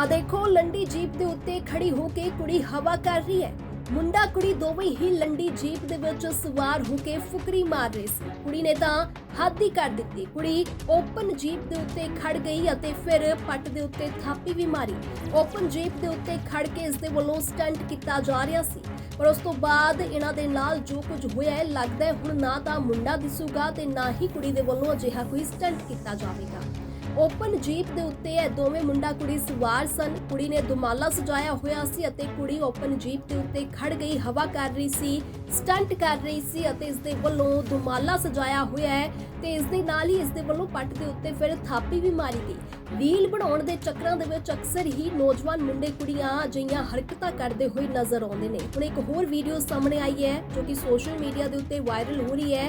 ਆ ਦੇਖੋ, ਲੰਡੀ ਜੀਪ ਦੇ ਉੱਤੇ ਖੜੀ ਹੋ ਕੇ ਕੁੜੀ ਹਵਾ ਕਰ ਰਹੀ ਹੈ। ਮੁੰਡਾ, ਕੁੜੀ ਦੋਵੇਂ ਹੀ ਲੰਡੀ ਜੀਪ ਦੇ ਵਿੱਚ ਸਵਾਰ ਹੋ ਕੇ ਫੁਕਰੀ ਮਾਰ ਰਹੇ ਸੀ। ਕੁੜੀ ਨੇ ਤਾਂ ਹੱਦ ਹੀ ਕਰ ਦਿੱਤੀ। ਕੁੜੀ ਓਪਨ ਜੀਪ ਦੇ ਉੱਤੇ ਖੜ ਗਈ ਅਤੇ ਫਿਰ ਪੱਟ ਦੇ ਉੱਤੇ ਥਾਪੀ ਵੀ ਮਾਰੀ। ਓਪਨ ਜੀਪ ਦੇ ਉੱਤੇ ਖੜ ਕੇ ਇਸ ਦੇ ਵੱਲੋਂ ਸਟੰਟ ਕੀਤਾ ਜਾ ਰਿਹਾ ਸੀ। ਪਰ ਉਸ ਤੋਂ ਬਾਅਦ ਇਹਨਾਂ ਦੇ ਨਾਲ ਜੋ ਕੁਝ ਹੋਇਆ ਹੈ, ਲੱਗਦਾ ਹੈ ਹੁਣ ਨਾ ਤਾਂ ਮੁੰਡਾ ਦਿਸੂਗਾ ਤੇ ਨਾ ਹੀ ਕੁੜੀ ਦੇ ਵੱਲੋਂ ਅਜਿਹਾ ਕੋਈ ਸਟੰਟ ਕੀਤਾ ਜਾਵੇਗਾ। ਓਪਨ ਜੀਪ ਦੇ ਉੱਤੇ ਇਹ ਦੋਵੇਂ ਮੁੰਡਾ ਕੁੜੀ ਸਵਾਰ ਸਨ। ਕੁੜੀ ਨੇ ਦੁਮਾਲਾ ਸਜਾਇਆ ਹੋਇਆ ਸੀ ਅਤੇ ਕੁੜੀ ਓਪਨ ਜੀਪ ਦੇ ਉੱਤੇ ਖੜ ਗਈ, ਹਵਾ ਕਰ ਰਹੀ ਸੀ, ਸਟੰਟ ਕਰ ਰਹੀ ਸੀ ਅਤੇ ਇਸ ਦੇ ਵੱਲੋਂ ਦੁਮਾਲਾ ਸਜਾਇਆ ਹੋਇਆ ਹੈ ਤੇ ਇਸ ਦੇ ਨਾਲ ਹੀ ਇਸ ਦੇ ਵੱਲੋਂ ਪੱਟ ਦੇ ਉੱਤੇ ਫਿਰ ਥਾਪੀ ਵੀ ਮਾਰੀ ਗਈ। ਰੀਲ ਬਣਾਉਣ ਦੇ ਚੱਕਰਾਂ ਦੇ ਵਿੱਚ ਅਕਸਰ ਹੀ ਨੌਜਵਾਨ ਮੁੰਡੇ ਕੁੜੀਆਂ ਅਜਿਹੀਆਂ ਹਰਕਤਾਂ ਕਰਦੇ ਹੋਏ ਨਜ਼ਰ ਆਉਂਦੇ ਨੇ। ਹੁਣ ਇੱਕ ਹੋਰ ਵੀਡੀਓ ਸਾਹਮਣੇ ਆਈ ਹੈ, ਜੋ ਕਿ ਸੋਸ਼ਲ ਮੀਡੀਆ ਦੇ ਉੱਤੇ ਵਾਇਰਲ ਹੋ ਰਹੀ ਹੈ।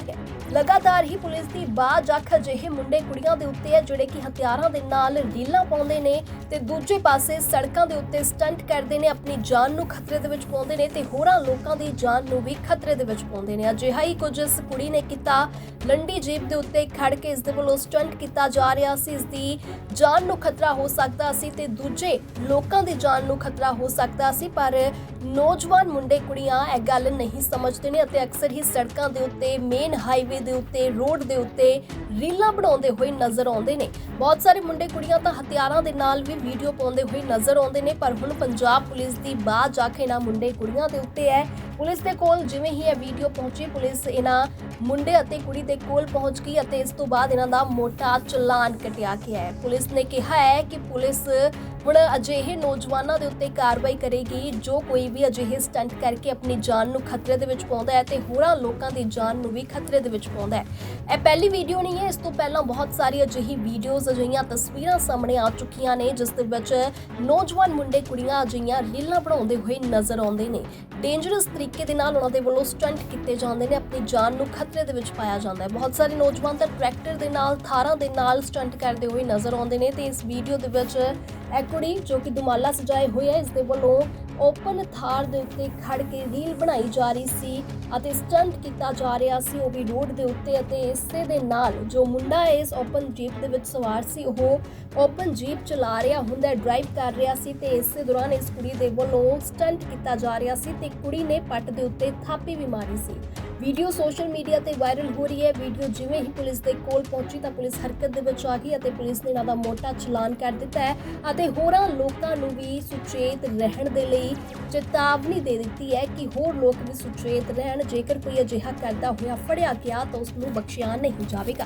ਲਗਾਤਾਰ ਹੀ ਪੁਲਿਸ ਦੀ ਬਾਜ ਅੱਖ ਅਜਿਹੇ ਮੁੰਡੇ ਕੁੜੀਆਂ ਦੇ ਉੱਤੇ ਹੈ, ਜਿਹੜੇ ਕਿ ਹਥਿਆਰਾਂ ਦੇ ਨਾਲ ਰੀਲਾਂ ਪਾਉਂਦੇ ਨੇ ਤੇ ਦੂਜੇ ਪਾਸੇ ਸੜਕਾਂ ਦੇ ਉੱਤੇ ਸਟੰਟ ਕਰਦੇ ਨੇ, ਆਪਣੀ ਜਾਨ ਨੂੰ ਖਤਰੇ ਦੇ ਵਿੱਚ ਪਾਉਂਦੇ ਨੇ ਤੇ ਹੋਰਾਂ ਲੋਕਾਂ ਦੀ ਜਾਨ ਨੂੰ ਵੀ ਖਤਰੇ ਦੇ ਵਿੱਚ ਪਾਉਂਦੇ ਨੇ। ਅਜਿਹਾ ਹੀ ਕੁਝ ਇਸ ਕੁੜੀ ਨੇ ਕੀਤਾ। ਲੰਡੀ ਜੀਪ ਦੇ ਉੱਤੇ ਖੜ ਕੇ ਇਸ ਦੇ ਵੱਲੋਂ ਸਟੰਟ ਕੀਤਾ ਜਾ ਰਿਹਾ ਸੀ। ਇਸ ਦੀ ਜਾਨ ਨੂੰ ਖਤਰਾ ਹੋ ਸਕਦਾ ਸੀ ਤੇ ਦੂਜੇ ਲੋਕਾਂ ਦੀ ਜਾਨ ਨੂੰ ਖਤਰਾ ਹੋ ਸਕਦਾ ਸੀ, ਪਰ ਨੌਜਵਾਨ ਮੁੰਡੇ ਕੁੜੀਆਂ ਇਹ ਗੱਲ ਨਹੀਂ ਸਮਝਦੇ ਨੇ ਅਤੇ ਅਕਸਰ ਹੀ ਸੜਕਾਂ ਦੇ ਉੱਤੇ, ਮੇਨ ਹਾਈਵੇ ਦੇ ਉੱਤੇ, ਰੋਡ ਦੇ ਉੱਤੇ ਰੀਲਾਂ ਬਣਾਉਂਦੇ ਹੋਏ ਨਜ਼ਰ ਆਉਂਦੇ ਨੇ। ਬਹੁਤ ਸਾਰੇ ਮੁੰਡੇ ਕੁੜੀਆਂ ਤਾਂ ਹਥਿਆਰਾਂ ਦੇ ਨਾਲ ਵੀ ਵੀਡੀਓ ਪਾਉਂਦੇ ਹੋਏ ਨਜ਼ਰ ਆਉਂਦੇ ਨੇ, ਪਰ ਹੁਣ ਪੰਜਾਬ ਪੁਲਿਸ ਦੀ ਬਾਜ ਆ ਨਾ ਮੁੰਡੇ ਕੁੜੀਆਂ ਦੇ ਉੱਤੇ ਹੈ। ਪੁਲਿਸ ਦੇ ਕੋਲ ਜਿਵੇਂ ਹੀ ਇਹ ਵੀਡੀਓ ਪਹੁੰਚੀ, ਪੁਲਿਸ ਇਹਨਾਂ ਮੁੰਡੇ ਅਤੇ ਕੁੜੀ ਦੇ ਕੋਲ ਪਹੁੰਚ ਗਈ ਅਤੇ ਇਸ ਤੋਂ ਬਾਅਦ ਇਹਨਾਂ ਦਾ ਮੋਟਾ ਚਲਾਨ ਕਟਿਆ ਗਿਆ ਹੈ। ਪੁਲਿਸ ਨੇ ਕਿਹਾ ਹੈ ਕਿ ਪੁਲਿਸ ਹੁਣ ਅਜਿਹੇ ਨੌਜਵਾਨਾਂ ਦੇ ਉੱਤੇ ਕਾਰਵਾਈ ਕਰੇਗੀ, ਜੋ ਕੋਈ ਵੀ ਅਜਿਹੇ ਸਟੰਟ ਕਰਕੇ ਆਪਣੀ ਜਾਨ ਨੂੰ ਖਤਰੇ ਦੇ ਵਿੱਚ ਪਾਉਂਦਾ ਹੈ ਤੇ ਹੋਰਾਂ ਲੋਕਾਂ ਦੀ ਜਾਨ ਨੂੰ ਵੀ ਖਤਰੇ ਦੇ ਵਿੱਚ ਪਾਉਂਦਾ ਹੈ। ਇਹ ਪਹਿਲੀ ਵੀਡੀਓ ਨਹੀਂ ਹੈ, ਇਸ ਤੋਂ ਪਹਿਲਾਂ ਬਹੁਤ ਸਾਰੀ ਅਜਿਹੀ ਵੀਡੀਓਜ਼ ਅਜਿਹੀਆਂ ਤਸਵੀਰਾਂ ਸਾਹਮਣੇ ਆ ਚੁੱਕੀਆਂ ਨੇ, ਜਿਸ ਦੇ ਵਿੱਚ ਨੌਜਵਾਨ ਮੁੰਡੇ ਕੁੜੀਆਂ ਅਜਿਹੀਆਂ ਰੀਲਾਂ ਬਣਾਉਂਦੇ ਹੋਏ ਨਜ਼ਰ ਆਉਂਦੇ ਨੇ। ਡੇਂਜਰਸ ਤਰੀਕੇ ਦੇ ਨਾਲ ਉਹਨਾਂ ਦੇ ਵੱਲੋਂ ਸਟੰਟ ਕੀਤੇ ਜਾਂਦੇ ਨੇ, ਆਪਣੀ ਜਾਨ ਨੂੰ ਖਤਰੇ ਦੇ ਵਿੱਚ ਪਾਇਆ ਜਾਂਦਾ ਹੈ। ਬਹੁਤ ਸਾਰੇ ਨੌਜਵਾਨ ਤਾਂ ਟਰੈਕਟਰ ਦੇ ਨਾਲ, ਥਾਰਾਂ ਦੇ ਨਾਲ ਸਟੰਟ ਕਰਦੇ ਹੋਏ ਨਜ਼ਰ ਆਉਂਦੇ ਨੇ ਤੇ ਇਸ ਵੀਡੀਓ ਦੇ ਵਿੱਚ ਇਹ ਕੁੜੀ ਜੋ ਕਿ ਦੁਮਾਲਾ ਸਜਾਏ ਹੋਏ ਹੈ ਇਸ ਦੇ ਵੱਲੋਂ ਓਪਨ ਥਾਰ ਦੇ ਉੱਤੇ ਖੜ ਕੇ ਰੀਲ ਬਣਾਈ ਜਾ ਰਹੀ ਸੀ ਅਤੇ ਸਟੰਟ ਕੀਤਾ ਜਾ ਰਿਹਾ ਸੀ ਉਹ ਵੀ ਰੋਡ ਦੇ ਉੱਤੇ ਅਤੇ ਇਸੇ ਦੇ ਨਾਲ ਜੋ ਮੁੰਡਾ ਇਸ ਓਪਨ ਜੀਪ ਦੇ ਵਿੱਚ ਸਵਾਰ ਸਵਾਰ ਸੀ, ਉਹ ਓਪਨ ਜੀਪ ਚਲਾ ਰਿਹਾ ਹੁੰਦਾ, ਡਰਾਈਵ ਕਰ ਰਿਹਾ ਸੀ ਤੇ ਇਸੇ ਦੌਰਾਨ ਇਸ ਕੁੜੀ ਦੇ ਵੱਲੋਂ ਸਟੰਟ ਕੀਤਾ ਜਾ ਰਿਹਾ ਸੀ ਤੇ ਕੁੜੀ ਨੇ ਪੱਟ ਦੇ ਉੱਤੇ ਥਾਪੀ ਵੀ ਮਾਰੀ ਸੀ। ਵੀਡੀਓ ਸੋਸ਼ਲ ਮੀਡੀਆ ਤੇ ਵਾਇਰਲ ਹੋ ਰਹੀ ਹੈ। ਵੀਡੀਓ ਜਿਵੇਂ ਹੀ ਪੁਲਿਸ ਦੇ ਕੋਲ ਪਹੁੰਚੀ ਤਾਂ ਪੁਲਿਸ ਹਰਕਤ ਦੇ ਵਿੱਚ ਆ ਗਈ ਅਤੇ ਪੁਲਿਸ ਨੇ ਇਹਨਾਂ ਦਾ ਮੋਟਾ ਚਲਾਨ ਕਰ ਦਿੱਤਾ ਹੈ ਅਤੇ ਹੋਰਾਂ ਲੋਕਾਂ ਨੂੰ ਵੀ ਸੁਚੇਤ ਰਹਿਣ ਦੇ ਲਈ ਚੇਤਾਵਨੀ ਦੇ ਦਿੱਤੀ ਹੈ ਕਿ ਹੋਰ ਲੋਕ ਵੀ ਸੁਚੇਤ ਰਹਿਣ। ਜੇਕਰ ਕੋਈ ਅਜਿਹਾ ਕਰਦਾ ਹੋਇਆ ਫੜਿਆ ਗਿਆ ਤਾਂ ਉਸ ਨੂੰ ਬਖਸ਼ਿਆ ਨਹੀਂ ਜਾਵੇਗਾ।